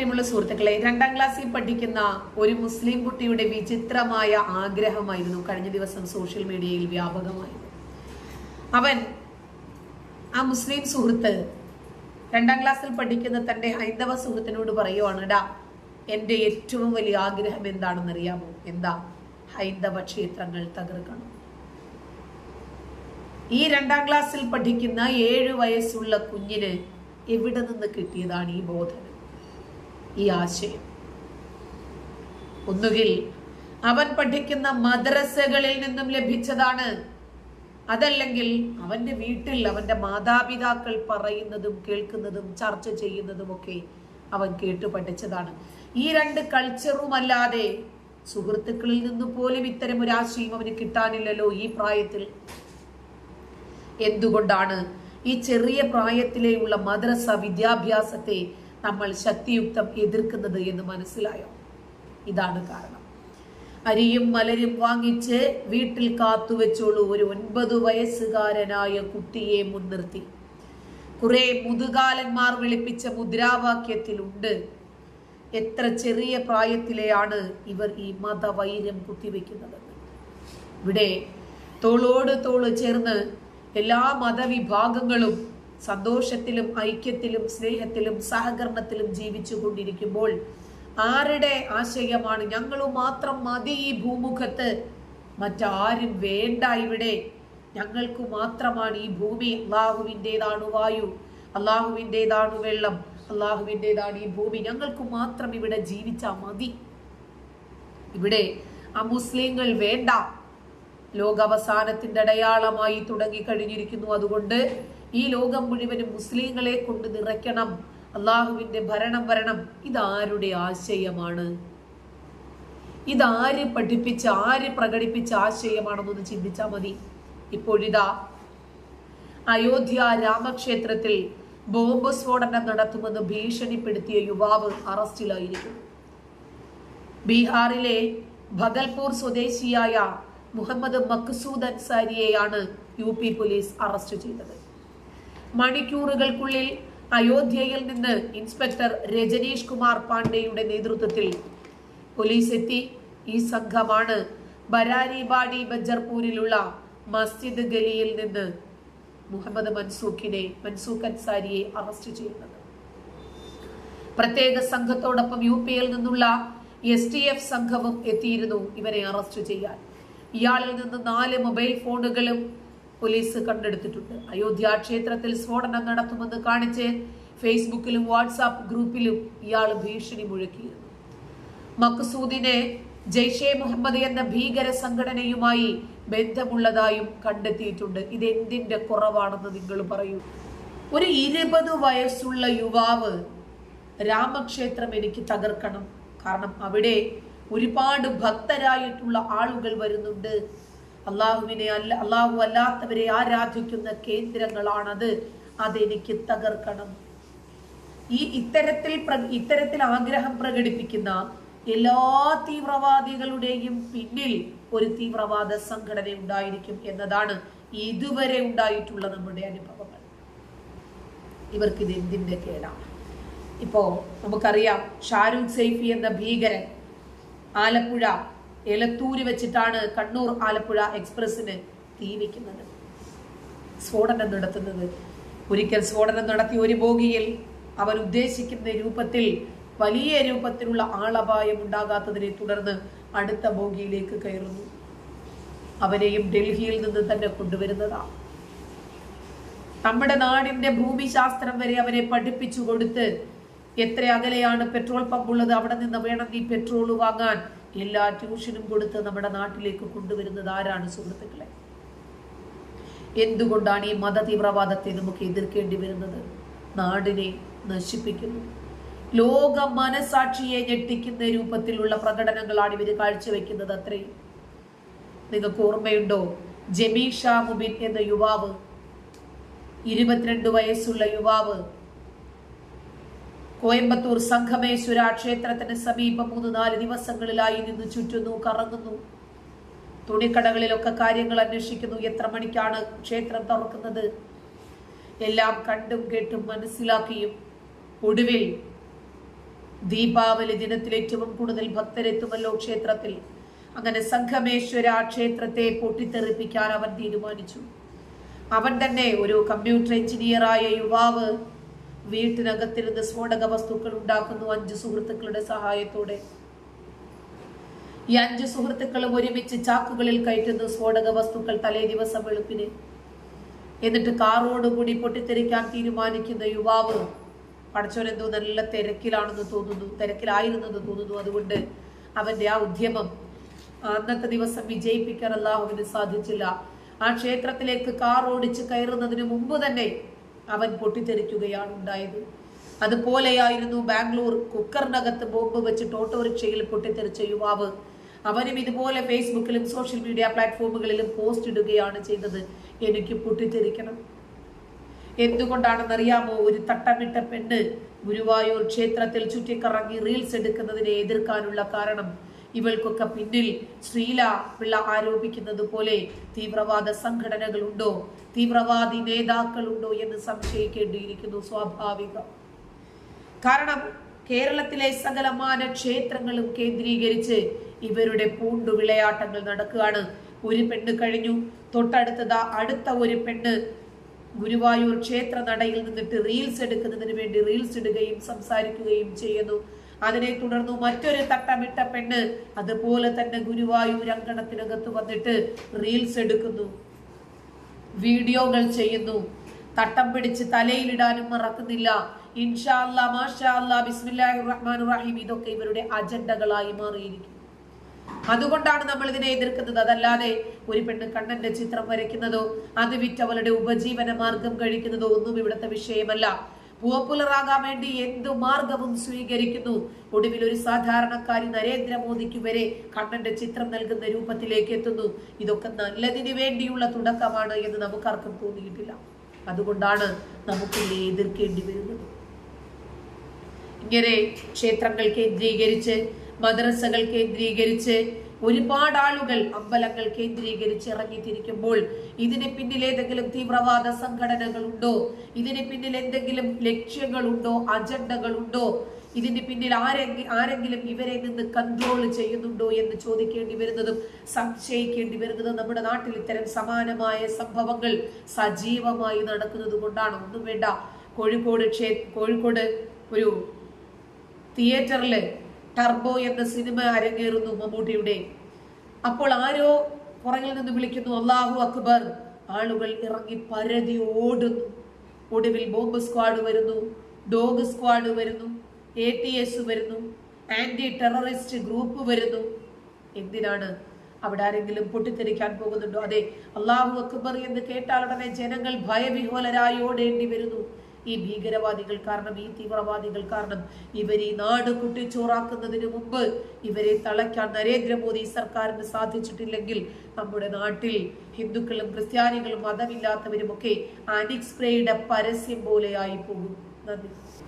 പ്രിയമുള്ള സുഹൃത്തുക്കളെ രണ്ടാം ക്ലാസ്സിൽ പഠിക്കുന്ന ഒരു മുസ്ലിം കുട്ടിയുടെ വിചിത്രമായ ആഗ്രഹമായിരുന്നു കഴിഞ്ഞ ദിവസം സോഷ്യൽ മീഡിയയിൽ വ്യാപകമായി അവൻ ആ മുസ്ലിം സുഹൃത്ത് രണ്ടാം ക്ലാസ്സിൽ പഠിക്കുന്ന തന്റെ ഹൈന്ദവ സുഹൃത്തിനോട് പറയുവാണ് ഡാ എന്റെ ഏറ്റവും വലിയ ആഗ്രഹം എന്താണെന്ന് അറിയാമോ എന്താ? ഹൈന്ദവ ക്ഷേത്രങ്ങൾ തകർക്കണം. ഈ രണ്ടാം ക്ലാസ്സിൽ പഠിക്കുന്ന ഏഴു വയസ്സുള്ള കുഞ്ഞിന് എവിടെ നിന്ന് കിട്ടിയതാണ് ഈ ബോധനം ഈ ആശയം. ഒന്നുകിൽ അവൻ പഠിക്കുന്ന മദ്രസകളിൽ നിന്നും ലഭിച്ചതാണ്. അതല്ലെങ്കിൽ അവന്റെ വീട്ടിൽ അവന്റെ മാതാപിതാക്കൾ പറയുന്നതും കേൾക്കുന്നതും ചർച്ച ചെയ്യുന്നതുമൊക്കെ അവൻ കേട്ടു പഠിച്ചതാണ്. ഈ രണ്ട് കൾച്ചറും അല്ലാതെ സുഹൃത്തുക്കളിൽ നിന്ന് പോലും ഇത്തരം ഒരു ആശയം അവന് കിട്ടാനില്ലല്ലോ ഈ പ്രായത്തിൽ. എന്തുകൊണ്ടാണ് ഈ ചെറിയ പ്രായത്തിലേ ഉള്ള മദ്രസ വിദ്യാഭ്യാസത്തെ നമ്മൾ ശക്തിയുക്തം എതിർക്കുന്നത് എന്ന് മനസ്സിലായോ? ഇതാണ് കാരണം. അരിയും മലരും വാങ്ങിച്ച് വീട്ടിൽ കാത്തുവെച്ചോളൂ ഒരു ഒൻപത് വയസ്സുകാരനായ കുട്ടിയെ മുൻനിർത്തി. കുറെ മുതുകാലന്മാർ വിളിപ്പിച്ച മുദ്രാവാക്യത്തിലുണ്ട്. എത്ര ചെറിയ പ്രായത്തിലെയാണ് ഇവർ ഈ മതവൈര്യം കുത്തിവെക്കുന്നത്? ഇവിടെ തോളോട് തോൾ ചേർന്ന് എല്ലാ മതവിഭാഗങ്ങളും സന്തോഷത്തിലും ഐക്യത്തിലും സ്നേഹത്തിലും സഹകരണത്തിലും ജീവിച്ചു കൊണ്ടിരിക്കുമ്പോൾ ആരുടെ ആശയമാണ് ഞങ്ങൾ മാത്രം മതി ഈ ഭൂമുഖത്ത്? മറ്റാരും വേണ്ട ഇവിടെ. ഞങ്ങൾക്ക് മാത്രമാണ് ഈ ഭൂമി. അള്ളാഹുവിന്റെതാണ് വായു. അള്ളാഹുവിന്റെതാണ് വെള്ളം. അള്ളാഹുവിന്റെതാണ് ഈ ഭൂമി. ഞങ്ങൾക്ക് മാത്രം ഇവിടെ ജീവിച്ചാൽ മതി. ഇവിടെ ആ മുസ്ലിങ്ങൾ വേണ്ട. ലോകാവസാനത്തിന്റെ അടയാളമായി തുടങ്ങി കഴിഞ്ഞിരിക്കുന്നു. അതുകൊണ്ട് ഈ ലോകം മുഴുവനും മുസ്ലിങ്ങളെ കൊണ്ട് നിറയ്ക്കണം. അള്ളാഹുവിന്റെ ഭരണം വരണം. ഇതാരുടെ ആശയമാണ്? ഇതാര് പഠിപ്പിച്ച ആര് പ്രകടിപ്പിച്ച ആശയമാണെന്നൊന്ന് ചിന്തിച്ചാൽ മതി. ഇപ്പോഴിതാ അയോധ്യ രാമക്ഷേത്രത്തിൽ ബോംബ് സ്ഫോടനം നടത്തുമെന്ന് ഭീഷണിപ്പെടുത്തിയ യുവാവ് അറസ്റ്റിലായിരിക്കുന്നു. ബീഹാറിലെ ഭഗൽപൂർ സ്വദേശിയായ മുഹമ്മദ് മക്സൂദ് അൻസാരിയെയാണ് യു പി പോലീസ് അറസ്റ്റ് ചെയ്തത്. മണിക്കൂറുകൾക്കുള്ളിൽ അയോധ്യയിൽ നിന്ന് ഇൻസ്പെക്ടർ രജനീഷ് കുമാർ പാണ്ഡെയുടെ നേതൃത്വത്തിൽ പോലീസ് എത്തി ഈ സംഘമാണ് ബരാരിബാഡി ബജർപൂരിലുള്ള മസ്ജിദ് ഗലിയിൽ നിന്ന് മുഹമ്മദ് മൻസൂഖിനെ മൻസൂഖ് അൻസാരിയെ അറസ്റ്റ് ചെയ്യുന്നത്. പ്രത്യേക സംഘത്തോടൊപ്പം യു പിയിൽ നിന്നുള്ള എസ് ടി എഫ് സംഘവും എത്തിയിരുന്നു ഇവരെ അറസ്റ്റ് ചെയ്യാൻ. ഇയാളിൽ നിന്ന് നാല് മൊബൈൽ ഫോണുകളും പോലീസ് കണ്ടെടുത്തിട്ടുണ്ട്. അയോധ്യ ക്ഷേത്രത്തിൽ സ്ഫോടനം നടത്തുമെന്ന് കാണിച്ച് ഫേസ്ബുക്കിലും വാട്സാപ്പ് ഗ്രൂപ്പിലും ഇയാൾ ഭീഷണി മുഴക്കിയിരുന്നു. മക്സൂദിനെ ജയ്ഷെ മുഹമ്മദ് എന്ന ഭീകര സംഘടനയുമായി ബന്ധമുള്ളതായും കണ്ടെത്തിയിട്ടുണ്ട്. ഇത് എന്തിന്റെ കുറവാണെന്ന് നിങ്ങൾ പറയൂ. ഒരു ഇരുപത് വയസ്സുള്ള യുവാവ് രാമക്ഷേത്രം എനിക്ക് തകർക്കണം. കാരണം അവിടെ ഒരുപാട് ഭക്തരായിട്ടുള്ള ആളുകൾ വരുന്നുണ്ട്. അള്ളാഹുവിനെ അല്ല അള്ളാഹു അല്ലാത്തവരെ ആരാധിക്കുന്ന കേന്ദ്രങ്ങളാണത്. അതെനിക്ക് തകർക്കണം. ഈ ഇത്തരത്തിൽ ഇത്തരത്തിൽ ആഗ്രഹം പ്രകടിപ്പിക്കുന്ന എല്ലാ തീവ്രവാദികളുടെയും പിന്നിൽ ഒരു തീവ്രവാദ സംഘടന ഉണ്ടായിരിക്കും എന്നതാണ് ഇതുവരെ ഉണ്ടായിട്ടുള്ള നമ്മുടെ അനുഭവങ്ങൾ. ഇവർക്ക് ഇത് എന്തിന്റെ കേടാണ്? ഇപ്പോ നമുക്കറിയാം ഷാരൂഖ് സൈഫി എന്ന ഭീകരൻ ആലപ്പുഴ എലത്തൂര് വെച്ചിട്ടാണ് കണ്ണൂർ ആലപ്പുഴ എക്സ്പ്രസിന് തീ വയ്ക്കുന്നത്. സ്ഫോടനം നടത്തുന്നത്. ഒരിക്കൽ സ്ഫോടനം നടത്തിയ ഒരു ബോഗിയിൽ അവൻ ഉദ്ദേശിക്കുന്ന രൂപത്തിൽ വലിയ രൂപത്തിലുള്ള ആളപായം ഉണ്ടാകാത്തതിനെ തുടർന്ന് അടുത്ത ബോഗിയിലേക്ക് കയറുന്നു. അവനെയും ഡൽഹിയിൽ നിന്ന് തന്നെ കൊണ്ടുവരുന്നതാണ് നമ്മുടെ നാടിന്റെ ഭൂമിശാസ്ത്രം വരെ അവരെ പഠിപ്പിച്ചു കൊടുത്ത് എത്ര അകലെയാണ് പെട്രോൾ പമ്പ് ഉള്ളത് അവിടെ നിന്ന് വേണം ഈ പെട്രോൾ വാങ്ങാൻ. എല്ലാ ട്യൂഷനും കൊടുത്ത് നമ്മുടെ നാട്ടിലേക്ക് കൊണ്ടുവരുന്നത് ആരാണ് സുഹൃത്തുക്കളെ? എന്തുകൊണ്ടാണ് ഈ മത തീവ്രവാദത്തെ നമുക്ക് എതിർക്കേണ്ടി വരുന്നത്? നാടിനെ നശിപ്പിക്കുന്നു. ലോക മനസാക്ഷിയെ ഞെട്ടിക്കുന്ന രൂപത്തിലുള്ള പ്രകടനങ്ങളാണ് ഇവർ കാഴ്ചവെക്കുന്നത് അത്രയും നിങ്ങൾക്ക് ഓർമ്മയുണ്ടോ? ജമീഷ മുബിൻ എന്ന യുവാവ് ഇരുപത്തിരണ്ട് വയസ്സുള്ള യുവാവ് കോയമ്പത്തൂർ സംഘമേശ്വര ക്ഷേത്രത്തിന് സമീപം മൂന്ന് നാല് ദിവസങ്ങളിലായി നിന്ന് ചുറ്റുന്നു കറങ്ങുന്നു. തുണിക്കടകളിലൊക്കെ കാര്യങ്ങൾ അന്വേഷിക്കുന്നു. എത്ര മണിക്കാണ് ക്ഷേത്രം തുറക്കുന്നത്? എല്ലാം കണ്ടും കേട്ടും മനസ്സിലാക്കിയും ഒടുവിൽ ദീപാവലി ദിനത്തിൽ ഏറ്റവും കൂടുതൽ ഭക്തരെത്തുമല്ലോ ക്ഷേത്രത്തിൽ. അങ്ങനെ സംഘമേശ്വര ക്ഷേത്രത്തെ പൊട്ടിത്തെറിപ്പിക്കാൻ അവൻ തീരുമാനിച്ചു. അവൻ തന്നെ ഒരു കമ്പ്യൂട്ടർ എഞ്ചിനീയറായ യുവാവ് വീട്ടിനകത്തിരുന്ന് സ്ഫോടക വസ്തുക്കൾ ഉണ്ടാക്കുന്നു അഞ്ച് സുഹൃത്തുക്കളുടെ സഹായത്തോടെ. ഈ അഞ്ച് സുഹൃത്തുക്കളും ഒരുമിച്ച് ചാക്കുകളിൽ കയറ്റുന്നു സ്ഫോടക വസ്തുക്കൾ തലേ ദിവസം വെളുപ്പിന്. എന്നിട്ട് കാറോടുകൂടി പൊട്ടിത്തെറിക്കാൻ തീരുമാനിക്കുന്ന യുവാവ് പടച്ചോനെന്തോ നല്ല തിരക്കിലാണെന്ന് തോന്നുന്നു തിരക്കിലായിരുന്നെന്ന് തോന്നുന്നു. അതുകൊണ്ട് അവന്റെ ആ ഉദ്യമം അന്നത്തെ ദിവസം വിജയിപ്പിക്കാൻ അള്ളാഹുവിന് സാധിച്ചില്ല. ആ ക്ഷേത്രത്തിലേക്ക് കാർ ഓടിച്ച് കയറുന്നതിന് മുമ്പ് തന്നെ അവൻ പൊട്ടിത്തെറിക്കുകയാണ് ഉണ്ടായത്. അതുപോലെയായിരുന്നു ബാംഗ്ലൂർ കുക്കറിനകത്ത് ബോംബ് വെച്ച് ഓട്ടോറിക്ഷയിൽ പൊട്ടിത്തെറിച്ച യുവാവ്. അവനും ഇതുപോലെ ഫേസ്ബുക്കിലും സോഷ്യൽ മീഡിയ പ്ലാറ്റ്ഫോമുകളിലും പോസ്റ്റ് ഇടുകയാണ് ചെയ്തത്. എനിക്ക് പൊട്ടിത്തെറിക്കണം. എന്തുകൊണ്ടാണെന്നറിയാമോ? ഒരു തട്ടമിട്ട പെണ്ണ് ഗുരുവായൂർ ക്ഷേത്രത്തിൽ ചുറ്റിക്കറങ്ങി റീൽസ് എടുക്കുന്നതിനെ എതിർക്കാനുള്ള കാരണം. ഇവൾക്കൊക്കെ പിന്നിൽ ശ്രീല പിള്ള ആരോപിക്കുന്നത് പോലെ തീവ്രവാദ സംഘടനകളുണ്ടോ? തീവ്രവാദി നേതാക്കളുണ്ടോ എന്ന് സംശയിക്കേണ്ടിയിരിക്കുന്നു സ്വാഭാവികം. കാരണം കേരളത്തിലെ സകലമാന ക്ഷേത്രങ്ങളും കേന്ദ്രീകരിച്ച് ഇവരുടെ പൂണ്ടു വിളയാട്ടങ്ങൾ നടക്കുകയാണ്. ഒരു പെണ്ണ് കഴിഞ്ഞു. തൊട്ടടുത്തതാ അടുത്ത ഒരു പെണ്ണ് ഗുരുവായൂർ ക്ഷേത്ര നടയിൽ നിന്നിട്ട് റീൽസ് എടുക്കുന്നതിന് വേണ്ടി റീൽസ് ഇടുകയും സംസാരിക്കുകയും ചെയ്യുന്നു. അതിനെ തുടർന്ന് മറ്റൊരു തട്ടമിട്ട പെണ്ണ് അതുപോലെ തന്നെ ഗുരുവായൂർ അങ്കണത്തിനകത്ത് വന്നിട്ട് റീൽസ് എടുക്കുന്നു. വീഡിയോകൾ ചെയ്യുന്നു. തട്ടം പിടിച്ച് തലയിലിടാനും മറക്കുന്നില്ല. റഹ്മാൻ റഹീം ഇതൊക്കെ ഇവരുടെ അജണ്ടകളായി മാറിയിരിക്കും അതുകൊണ്ടാണ് നമ്മൾ ഇതിനെ എതിർക്കുന്നത്. അതല്ലാതെ ഒരു പെണ്ണ് കണ്ണന്റെ ചിത്രം വരയ്ക്കുന്നതോ അത് വിറ്റ് അവളുടെ ഉപജീവന മാർഗം കഴിക്കുന്നതോ ഒന്നും ഇവിടുത്തെ വിഷയമല്ല. പോപ്പുലറാകാൻ വേണ്ടി എന്തു മാർഗവും സ്വീകരിക്കുന്നു? ഒടുവിൽ ഒരു സാധാരണക്കാരി നരേന്ദ്രമോദിക്ക് വരെ കണ്ണന്റെ ചിത്രം നൽകുന്ന രൂപത്തിലേക്ക് എത്തുന്നു. ഇതൊക്കെ നല്ലതിന് വേണ്ടിയുള്ള തുടക്കമാണ് എന്ന് നമുക്കാർക്കും തോന്നിയിട്ടില്ല. അതുകൊണ്ടാണ് നമുക്കിതിനെ എതിർക്കേണ്ടി വരുന്നത്. ഇങ്ങനെ ക്ഷേത്രങ്ങൾ കേന്ദ്രീകരിച്ച് മദ്രസകൾ കേന്ദ്രീകരിച്ച് ഒരുപാട് ആളുകൾ അമ്പലങ്ങൾ കേന്ദ്രീകരിച്ച് ഇറങ്ങിത്തിരിക്കുമ്പോൾ ഇതിന് പിന്നിൽ ഏതെങ്കിലും തീവ്രവാദ സംഘടനകളുണ്ടോ? ഇതിന് പിന്നിൽ എന്തെങ്കിലും ലക്ഷ്യങ്ങളുണ്ടോ? അജണ്ടകളുണ്ടോ? ഇതിന് പിന്നിൽ ആരെങ്കിലും ആരെങ്കിലും ഇവരെ നിന്ന് കൺട്രോൾ ചെയ്യുന്നുണ്ടോ എന്ന് ചോദിക്കേണ്ടി വരുന്നതും സംശയിക്കേണ്ടി വരുന്നതും നമ്മുടെ നാട്ടിൽ ഇത്തരം സമാനമായ സംഭവങ്ങൾ സജീവമായി നടക്കുന്നത് കൊണ്ടാണ്. ഒന്നും വേണ്ട. കോഴിക്കോട് ക്ഷേ കോഴിക്കോട് ഒരു തിയേറ്ററിൽ ടർബോ എന്ന സിനിമ അരങ്ങേറുന്നു മമ്മൂട്ടിയുടെ. അപ്പോൾ ആരോ പുറകിൽ നിന്ന് വിളിക്കുന്നു അള്ളാഹു അക്ബർ. ആളുകൾ ഇറങ്ങി പരതി ഓടുന്നു. ഒടുവിൽ ബോംബ് സ്ക്വാഡ് വരുന്നു ഡോഗ് സ്ക്വാഡ് വരുന്നു എ ടി എസ് വരുന്നു ആന്റി ടെററിസ്റ്റ് ഗ്രൂപ്പ് വരുന്നു. എന്തിനാണ് അവിടെ ആരെങ്കിലും പൊട്ടിത്തെറിക്കാൻ പോകുന്നുണ്ടോ? അതെ അള്ളാഹു അക്ബർ എന്ന് കേട്ടാൽ ഉടനെ ജനങ്ങൾ ഭയവിഹോലരായി ഓടേണ്ടി വരുന്നു. ഈ ഭീകരവാദികൾ കാരണം ഈ തീവ്രവാദികൾ കാരണം ഇവർ ഈ നാട് കുട്ടിച്ചോറാക്കുന്നതിന് മുമ്പ് ഇവരെ തളയ്ക്കാൻ നരേന്ദ്രമോദി സർക്കാരിന് സാധിച്ചിട്ടില്ലെങ്കിൽ നമ്മുടെ നാട്ടിൽ ഹിന്ദുക്കളും ക്രിസ്ത്യാനികളും മതമില്ലാത്തവരുമൊക്കെ അനിക്സ്പ്രേയുടെ പരസ്യം പോലെയായി പോകും. നന്ദി.